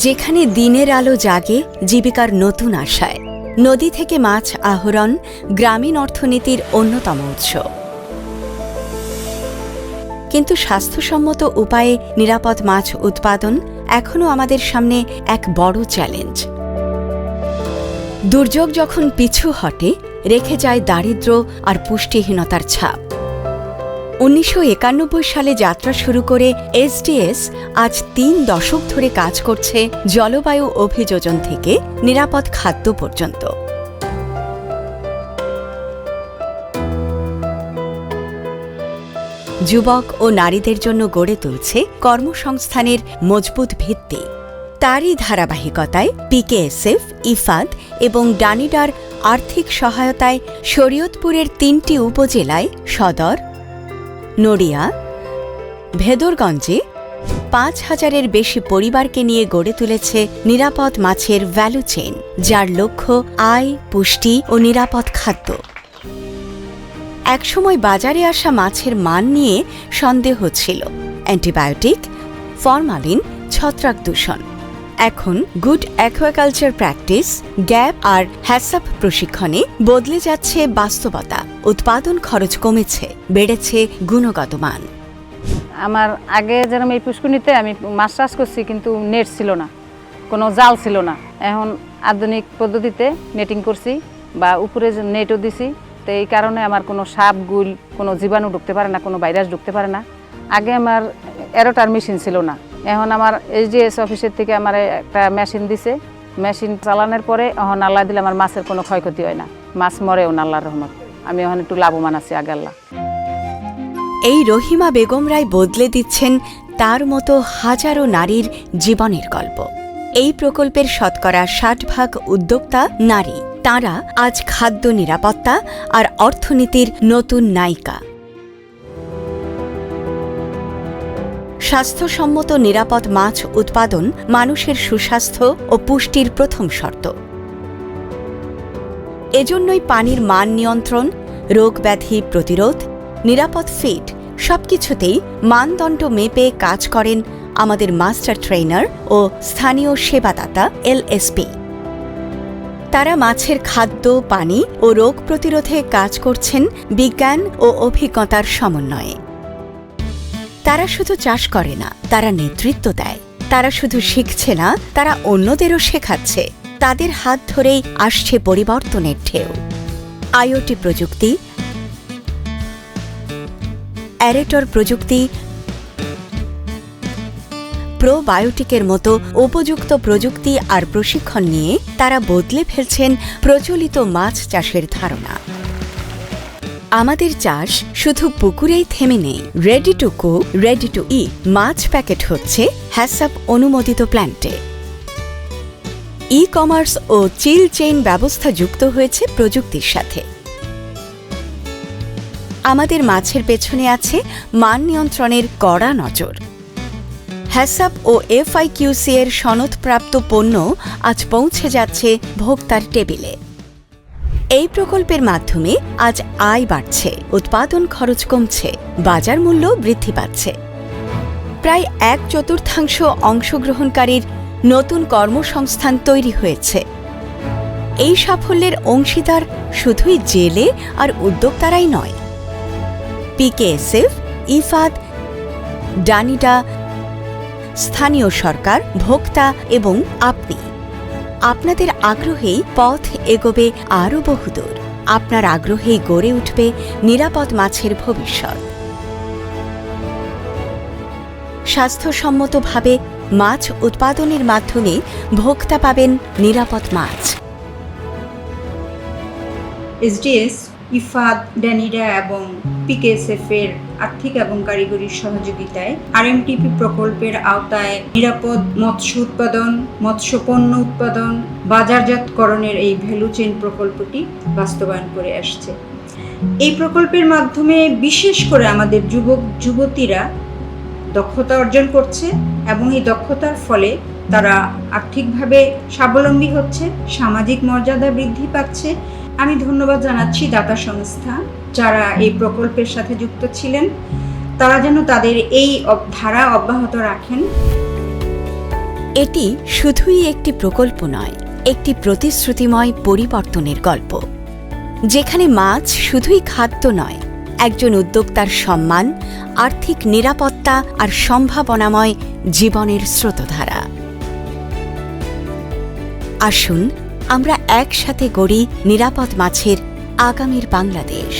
যেখানে দিনের আলো জাগে জীবিকার নতুন আশায়। নদী থেকে মাছ আহরণ গ্রামীণ অর্থনীতির অন্যতম উৎস। কিন্তু স্বাস্থ্যসম্মত উপায়ে নিরাপদ মাছ উৎপাদন এখনও আমাদের সামনে এক বড় চ্যালেঞ্জ। দুর্যোগ যখন পিছু হটে, রেখে যায় দারিদ্র্য আর পুষ্টিহীনতার ছাপ। উনিশশো একানব্বই সালে যাত্রা শুরু করে এসডিএস আজ তিন দশক ধরে কাজ করছে জলবায়ু অভিযোজন থেকে নিরাপদ খাদ্য পর্যন্ত। যুবক ও নারীদের জন্য গড়ে তুলছে কর্মসংস্থানের মজবুত ভিত্তি। তারই ধারাবাহিকতায় পিকেএসএফ, ইফাদ এবং ডানিডার আর্থিক সহায়তায় শরীয়তপুরের তিনটি উপজেলায় সদর নড়িয়া, ভেদরগঞ্জে পাঁচ হাজারের বেশি পরিবারকে নিয়ে গড়ে তুলেছে নিরাপদ মাছের ভ্যালু চেইন যার লক্ষ্য আয়, পুষ্টি ও নিরাপদ খাদ্য। একসময় বাজারে আসা মাছের মান নিয়ে সন্দেহ ছিল। অ্যান্টিবায়োটিক, ফরমালিন, ছত্রাক দূষণ। এখন গুড অ্যাকোয়াকালচার প্র্যাকটিস, গ্যাপ আর হ্যাসাপ প্রশিক্ষণে বদলে যাচ্ছে বাস্তবতা। উৎপাদন খরচ কমেছে, বেড়েছে গুণগত মান। আমার আগে যেরকম এই পুষ্কুনিতে আমি মাছ চাষ করছি, কিন্তু নেট ছিল না, কোনো জাল ছিল না। এখন আধুনিক পদ্ধতিতে নেটিং করছি বা উপরে নেটও দিছি, তো এই কারণে আমার কোনো সাপ, গুল, কোনো জীবাণু ঢুকতে পারে না, কোনো ভাইরাস ঢুকতে পারে না। আগে আমার এরোটার মেশিন ছিল না। এখন আমার এইচডিএস অফিসের থেকে আমার একটা মেশিন দিছে। মেশিন চালানোর পরে এখন আল্লাহ দিলে আমার মাছের কোনো ক্ষয়ক্ষতি হয় না। মাছ মরেও না আল্লাহর রহমত। আমি এখন একটু লাভবান আছি আগে আল্লাহ। এই রহিমা বেগম রায় বদলে দিচ্ছেন তার মতো হাজারো নারীর জীবনের গল্প। এই প্রকল্পের শতকরা ষাট ভাগ উদ্যোক্তা নারী। তারা আজ খাদ্য নিরাপত্তা আর অর্থনীতির নতুন নায়িকা। স্বাস্থ্যসম্মত নিরাপদ মাছ উৎপাদন মানুষের সুস্বাস্থ্য ও পুষ্টির প্রথম শর্ত। এজন্যই পানির মান নিয়ন্ত্রণ, রোগ ব্যাধি প্রতিরোধ, নিরাপদ ফিড সবকিছুতেই মানদণ্ড মেপে কাজ করেন আমাদের মাস্টার ট্রেনার ও স্থানীয় সেবাদাতা এলএসপি তারা মাছের খাদ্য, পানি ও রোগ প্রতিরোধে কাজ করছেন বিজ্ঞান ও অভিজ্ঞতার সমন্বয়ে। তারা শুধু চাষ করে না, তারা নেতৃত্ব দেয়। তারা শুধু শিখছে না, তারা অন্যদেরও শেখাচ্ছে। তাদের হাত ধরেই আসছে পরিবর্তনের ঢেউ। আইওটি প্রযুক্তি অ্যারেটর প্রযুক্তি প্রোবায়োটিকের মতো উপযুক্ত প্রযুক্তি আর প্রশিক্ষণ নিয়ে তারা বদলে ফেলছেন প্রচলিত মাছ চাষের ধারণা। আমাদের চাষ শুধু পুকুরেই থেমে নেই। Ready to cook ready to eat much packet হচ্ছে হ্যাসাপ অনুমোদিত প্ল্যান্টে ই কমার্স ও চিল চেইন ব্যবস্থা যুক্ত হয়েছে প্রযুক্তির সাথে। আমাদের মাছের পেছনে আছে মান নিয়ন্ত্রণের কড়া নজর। হ্যাসাপ ও এফআইকিউসি এর সনদপ্রাপ্ত পণ্য আজ পৌঁছে যাচ্ছে ভোক্তার টেবিলে। এই প্রকল্পের মাধ্যমে আজ আয় বাড়ছে, উৎপাদন খরচ কমছে, বাজার মূল্য বৃদ্ধি পাচ্ছে। প্রায় এক চতুর্থাংশ অংশগ্রহণকারীর নতুন কর্মসংস্থান তৈরি হয়েছে। এই সাফল্যের অংশীদার শুধুই জেলে আর উদ্যোক্তারাই নয়। পিকেএসএফ, ইফাদ, ডানিডা, স্থানীয় সরকার, ভোক্তা এবং আপনি। আপনাদের আগ্রহেই পথ এগোবে আরও বহুদূর। আপনার আগ্রহেই গড়ে উঠবে নিরাপদ মাছের ভবিষ্যৎ। স্বাস্থ্যসম্মতভাবে মাছ উৎপাদনের মাধ্যমে ভোক্তা পাবেন নিরাপদ মাছ। এসডিএস ইফাদ ড্যানিডা এবং পিকেএসএফ এর আর্থিক এবং কারিগরি সহযোগিতায় আরএমটিপি প্রকল্পের আওতায় নিরাপদ মৎস্য উৎপাদন মৎস্য পণ্য উৎপাদন, বাজারজাতকরণের এই ভ্যালু চেইন প্রকল্পটি বাস্তবায়ন করে আসছে। এই প্রকল্পের মাধ্যমে বিশেষ করে আমাদের যুবক, যুবতীরা দক্ষতা অর্জন করছে এবং এই দক্ষতার ফলে তারা আর্থিকভাবে স্বাবলম্বী হচ্ছে, সামাজিক মর্যাদা বৃদ্ধি পাচ্ছে আমি ধন্যবাদ জানাচ্ছি দাতা সংস্থা যারা এই প্রকল্পের সাথে যুক্ত ছিলেন। তারা যেন তাদের এই ধারা অব্যাহত রাখেন। এটি শুধুই একটি প্রকল্প নয়, একটি প্রতিশ্রুতিময় পরিবর্তনের গল্প। যেখানে মাছ শুধুই খাদ্য নয়, একজন উদ্যোক্তার সম্মান, আর্থিক নিরাপত্তা আর সম্ভাবনাময় জীবনের স্রোতধারা। আসুন আমরা একসাথে গড়ি নিরাপদ মাছের আগামীর বাংলাদেশ।